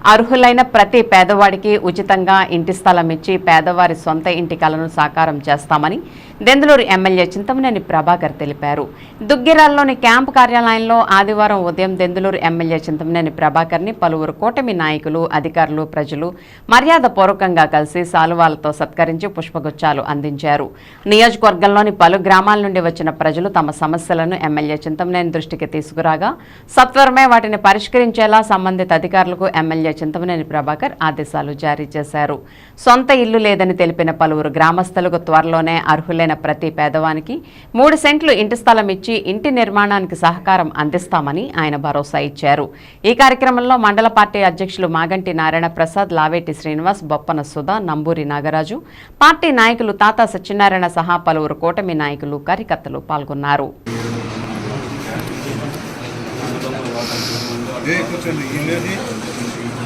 అర్హులైన ప్రతి పేదవాడికి ఉచితంగా ఇంటి స్థలం ఇచ్చి పేదవారి సొంత ఇంటి కలను సాకారం చేస్తామని దెందులూరు ఎమ్మెల్యే చింతమనేని ప్రభాకర్ తెలిపారు. దుగ్గిరాల్లోని క్యాంపు కార్యాలయంలో ఆదివారం ఉదయం దెందులూరు ఎమ్మెల్యే చింతమనేని ప్రభాకర్ని పలువురు కూటమి నాయకులు అధికారులు ప్రజలు మర్యాదపూర్వకంగా కలిసి సాలువాలతో సత్కరించి పుష్పగుచ్చాలు అందించారు. నియోజకవర్గంలోని పలు గ్రామాల నుండి వచ్చిన ప్రజలు తమ సమస్యలను ఎమ్మెల్యే చింతమనేని దృష్టికి తీసుకురాగా సత్వరమే వాటిని పరిష్కరించేలా సంబంధిత అధికారులకు ఎమ్మెల్యే చింతమనేని ప్రభాకర్ ఆదేశాలు జారీ చేశారు. సొంత ఇల్లు లేదని తెలిపిన పలువురు గ్రామస్తులకు త్వరలోనే అర్హులైన ప్రతి పేదవానికి మూడు సెంట్లు ఇంటి స్థలం ఇచ్చి ఇంటి నిర్మాణానికి సహకారం అందిస్తామని ఆయన భరోసా ఇచ్చారు. ఈ కార్యక్రమంలో మండల పార్టీ అధ్యక్షులు మాగంటి నారాయణ ప్రసాద్ లావేటి శ్రీనివాస్ బొప్పన సుధా నంబూరి నాగరాజు పార్టీ నాయకులు తాతా సత్యనారాయణ సహా పలువురు కూటమి నాయకులు కార్యకర్తలు పాల్గొన్నారు. ఏ కూర్చోండి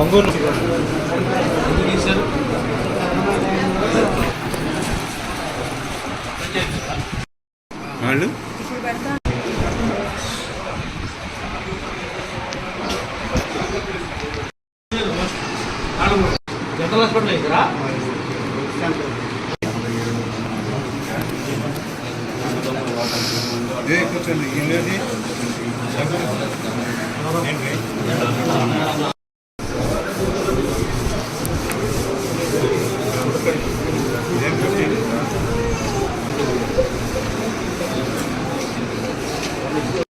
ఒంగోలు. వాళ్ళు? జనరల్ హాస్పిటల్ ఇక్కడ? కూర్చోండి. Thank you.